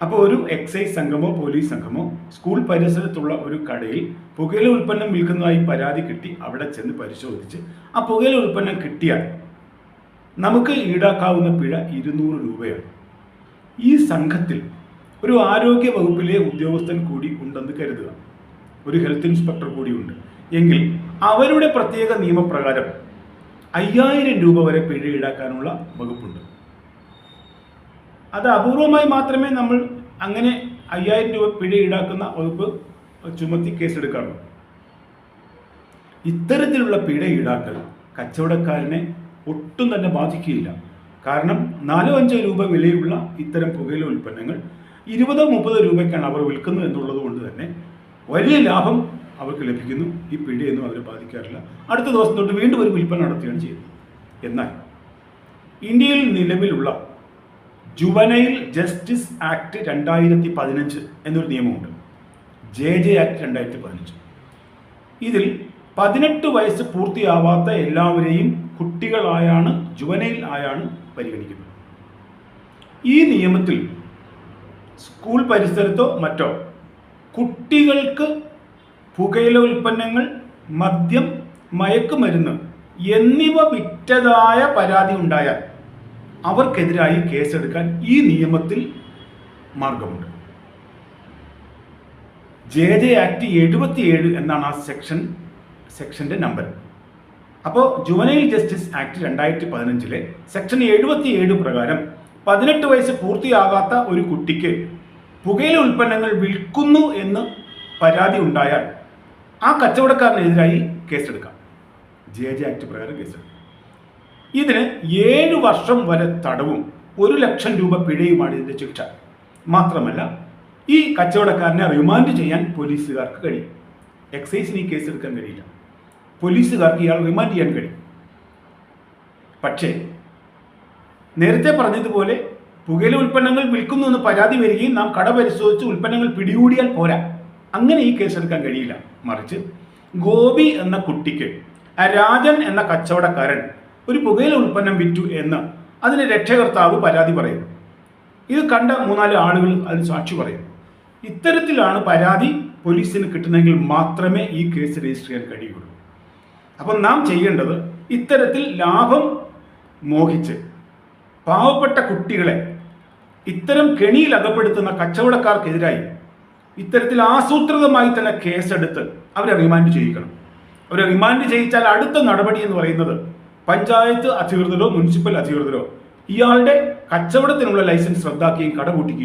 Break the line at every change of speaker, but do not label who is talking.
അപ്പോൾ ഒരു എക്സൈസ് സംഘമോ പോലീസ് സംഘമോ സ്കൂൾ പരിസരത്തുള്ള ഒരു കടയിൽ പുകയില ഉൽപ്പന്നം വിൽക്കുന്നതായി പരാതി കിട്ടി. അവിടെ ചെന്ന് പരിശോധിച്ച് ആ പുകയില ഉൽപ്പന്നം കിട്ടിയാൽ നമുക്ക് ഈടാക്കാവുന്ന പിഴ ഇരുന്നൂറ് രൂപയാണ്. ഈ സംഘത്തിൽ ഒരു ആരോഗ്യ വകുപ്പിലെ ഉദ്യോഗസ്ഥൻ കൂടി ഉണ്ടെന്ന് കരുതുക. ഒരു ഹെൽത്ത് ഇൻസ്പെക്ടർ കൂടിയുണ്ട് എങ്കിൽ അവരുടെ പ്രത്യേക നിയമപ്രകാരം അയ്യായിരം രൂപ വരെ പിഴ ഈടാക്കാനുള്ള വകുപ്പുണ്ട്. അത് അപൂർവമായി മാത്രമേ നമ്മൾ അങ്ങനെ അയ്യായിരം രൂപ പിഴ ഈടാക്കുന്ന വകുപ്പ് ചുമത്തി കേസെടുക്കാറുള്ളൂ. ഇത്തരത്തിലുള്ള പിഴ ഈടാക്കൽ കച്ചവടക്കാരനെ ഒട്ടും തന്നെ ബാധിക്കുകയില്ല. കാരണം നാലോ അഞ്ചോ രൂപ വിലയുള്ള ഇത്തരം പുകയില ഉൽപ്പന്നങ്ങൾ ഇരുപതോ മുപ്പതോ രൂപയ്ക്കാണ് അവർ വിൽക്കുന്നത് എന്നുള്ളത് കൊണ്ട് തന്നെ വലിയ ലാഭം അവർക്ക് ലഭിക്കുന്നു. ഈ പിഴയൊന്നും അവരെ ബാധിക്കാറില്ല. അടുത്ത ദിവസം തൊട്ട് വീണ്ടും ഒരു വിൽപ്പന നടത്തുകയാണ് ചെയ്യുന്നത്. എന്നാൽ ഇന്ത്യയിൽ നിലവിലുള്ള ജുവനൈൽ ജസ്റ്റിസ് ആക്ട് രണ്ടായിരത്തി പതിനഞ്ച് എന്നൊരു നിയമമുണ്ട്. ജെ ജെ ആക്ട് രണ്ടായിരത്തി പതിനഞ്ച് ഇതിൽ പതിനെട്ട് വയസ്സ് പൂർത്തിയാവാത്ത എല്ലാവരെയും കുട്ടികളായാണ് ജുവനൈൽ ആയാണ് പരിഗണിക്കുന്നത്. ഈ നിയമത്തിൽ സ്കൂൾ പരിസരത്തോ മറ്റോ കുട്ടികൾക്ക് പുകയില ഉൽപ്പന്നങ്ങൾ മദ്യം മയക്കുമരുന്ന് എന്നിവ വിറ്റതായ പരാതി ഉണ്ടായാൽ അവർക്കെതിരായി കേസെടുക്കാൻ ഈ നിയമത്തിൽ മാർഗമുണ്ട്. ജെ ജെ ആക്ട് എഴുപത്തിയേഴ് എന്നാണ് ആ സെക്ഷൻ സെക്ഷന്റെ നമ്പർ അപ്പോൾ ജുവനൈൽ ജസ്റ്റിസ് ആക്ട് രണ്ടായിരത്തി പതിനഞ്ചിലെ സെക്ഷൻ എഴുപത്തിയേഴ് പ്രകാരം പതിനെട്ട് വയസ്സ് പൂർത്തിയാകാത്ത ഒരു കുട്ടിക്ക് പുകയില ഉൽപ്പന്നങ്ങൾ വിൽക്കുന്നു എന്ന് പരാതി ഉണ്ടായാൽ ആ കച്ചവടക്കാരനെതിരായി കേസെടുക്കാം. ജെ ജെ ആക്ട് പ്രകാരം കേസെടുക്കാം. ഇതിന് ഏഴ് വർഷം വരെ തടവും ഒരു ലക്ഷം രൂപ പിഴയുമാണ് ഇതിന്റെ ശിക്ഷ. മാത്രമല്ല ഈ കച്ചവടക്കാരനെ റിമാൻഡ് ചെയ്യാൻ പോലീസുകാർക്ക് കഴിയും. എക്സൈസിന് ഈ കേസ് എടുക്കാൻ കഴിയില്ല. പോലീസുകാർക്ക് ഇയാൾ റിമാൻഡ് ചെയ്യാൻ കഴിയും. പക്ഷേ നേരത്തെ പറഞ്ഞതുപോലെ പുകയില ഉൽപ്പന്നങ്ങൾ വിൽക്കുന്നു എന്ന് പരാതി വരികയും നാം കട പരിശോധിച്ച് ഉൽപ്പന്നങ്ങൾ പിടികൂടിയാൽ പോരാ. അങ്ങനെ ഈ കേസെടുക്കാൻ കഴിയില്ല. മറിച്ച് ഗോപി എന്ന കുട്ടിക്ക് രാജൻ എന്ന കച്ചവടക്കാരൻ ഒരു പുകയില ഉൽപ്പന്നം വിറ്റു എന്ന് അതിന് രക്ഷകർത്താവ് പരാതി പറയും. ഇത് കണ്ട മൂന്നാൽ ആളുകൾ അതിന് സാക്ഷി പറയും. ഇത്തരത്തിലാണ് പരാതി പോലീസിന് കിട്ടുന്നെങ്കിൽ മാത്രമേ ഈ കേസ് രജിസ്റ്റർ ചെയ്യാൻ കഴിയുള്ളൂ അപ്പം നാം ചെയ്യേണ്ടത് ഇത്തരത്തിൽ ലാഭം മോഹിച്ച് പാവപ്പെട്ട കുട്ടികളെ ഇത്തരം കെണിയിൽ അകപ്പെടുത്തുന്ന കച്ചവടക്കാർക്കെതിരായി ഇത്തരത്തിൽ ആസൂത്രിതമായി തന്നെ കേസെടുത്ത് അവരെ റിമാൻഡ് ചെയ്യിക്കണം. അവരെ റിമാൻഡ് ചെയ്യിച്ചാൽ അടുത്ത നടപടി എന്ന് പറയുന്നത് പഞ്ചായത്ത് അധികൃതരോ മുനിസിപ്പൽ അധികൃതരോ ഇയാളുടെ കച്ചവടത്തിനുള്ള ലൈസൻസ് റദ്ദാക്കുകയും കട പൂട്ടിക്കുകയും